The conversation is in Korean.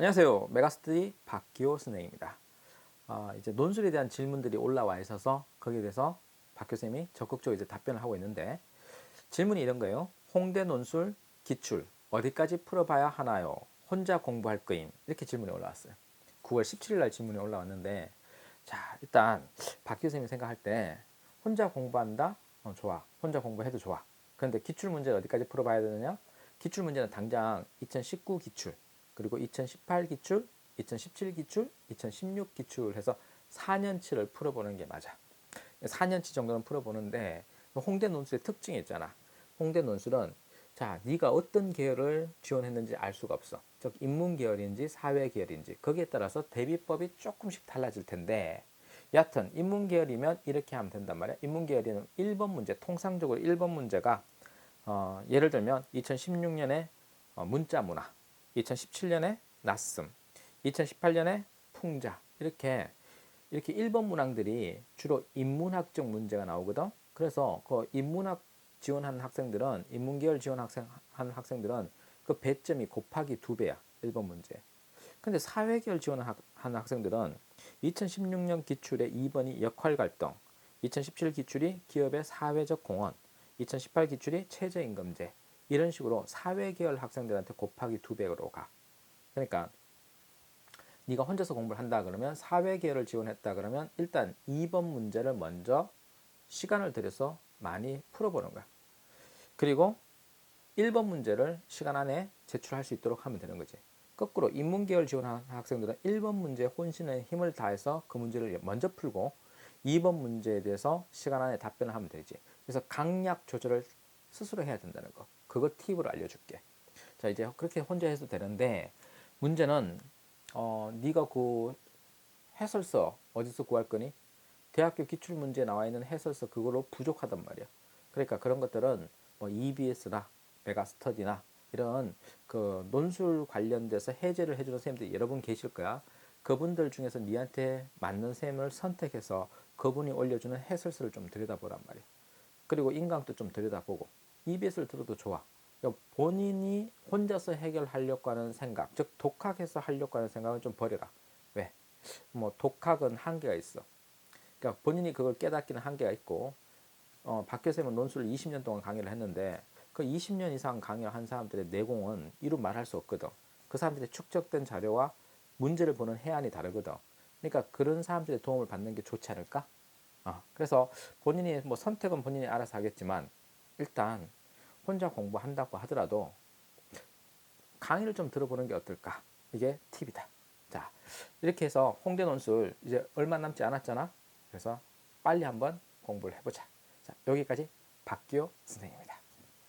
안녕하세요. 메가스터디 박기호 선생입니다. 아, 이제 논술에 대한 질문들이 올라와 있어서 거기에 대해서 박 교수님이 적극적으로 이제 답변을 하고 있는데 질문이 이런 거예요. 홍대 논술 기출 어디까지 풀어봐야 하나요? 혼자 공부할 거임 이렇게 질문이 올라왔어요. 9월 17일 날 질문이 올라왔는데 자 일단 박 교수님이 생각할 때 혼자 공부한다? 어, 좋아. 혼자 공부해도 좋아. 그런데 기출 문제를 어디까지 풀어봐야 되느냐? 기출 문제는 당장 2019 기출 그리고 2018 기출, 2017 기출, 2016 기출 해서 4년치를 풀어보는 게 맞아. 4년치 정도는 풀어보는데 홍대 논술의 특징이 있잖아. 홍대 논술은 자, 네가 어떤 계열을 지원했는지 알 수가 없어. 즉 인문 계열인지 사회 계열인지 거기에 따라서 대비법이 조금씩 달라질 텐데 여하튼 인문 계열이면 이렇게 하면 된단 말이야. 인문 계열이면 1번 문제 통상적으로 1번 문제가 어, 예를 들면 2016년에 어, 문자 문화 2017년에 낯씀, 2018년에 풍자 이렇게 이렇게 1번 문항들이 주로 인문학적 문제가 나오거든. 그래서 그 인문학 지원하는 학생들은 인문계열 지원 학생 하는 학생들은 그 배점이 곱하기 두 배야. 1번 문제. 근데 사회계열 지원하는 학생들은 2016년 기출의 2번이 역할 갈등, 2017 기출이 기업의 사회적 공헌, 2018 기출이 최저임금제, 이런 식으로 사회계열 학생들한테 곱하기 두 배로 가. 그러니까 네가 혼자서 공부를 한다 그러면 사회계열을 지원했다 그러면 일단 2번 문제를 먼저 시간을 들여서 많이 풀어보는 거야. 그리고 1번 문제를 시간 안에 제출할 수 있도록 하면 되는 거지. 거꾸로 인문계열 지원하는 학생들은 1번 문제에 혼신의 힘을 다해서 그 문제를 먼저 풀고 2번 문제에 대해서 시간 안에 답변을 하면 되지. 그래서 강약 조절을 스스로 해야 된다는 거. 그거 팁을 알려줄게. 자 이제 그렇게 혼자 해도 되는데 문제는 어 네가 그 해설서 어디서 구할 거니? 대학교 기출 문제에 나와 있는 해설서 그거로 부족하단 말이야. 그러니까 그런 것들은 뭐 EBS나 메가스터디나 이런 그 논술 관련돼서 해제를 해주는 선생님들 여러 분 계실 거야. 그분들 중에서 니한테 맞는 쌤을 선택해서 그분이 올려주는 해설서를 좀 들여다보란 말이야. 그리고 인강도 좀 들여다보고 EBS를 들어도 좋아. 그러니까 본인이 혼자서 해결하려고 하는 생각, 즉 독학해서 하려고 하는 생각은 좀 버려라. 왜? 뭐 독학은 한계가 있어. 그러니까 본인이 그걸 깨닫기는 한계가 있고, 어, 박 교수님은 논술을 20년 동안 강의를 했는데 그 20년 이상 강의를 한 사람들의 내공은 이루 말할 수 없거든. 그 사람들의 축적된 자료와 문제를 보는 해안이 다르거든. 그러니까 그런 사람들의 도움을 받는 게 좋지 않을까? 어, 그래서 본인이 뭐 선택은 본인이 알아서 하겠지만 일단 혼자 공부한다고 하더라도 강의를 좀 들어보는 게 어떨까? 이게 팁이다. 자, 이렇게 해서 홍대 논술 이제 얼마 남지 않았잖아. 그래서 빨리 한번 공부를 해보자. 자, 여기까지 박기호 선생님입니다.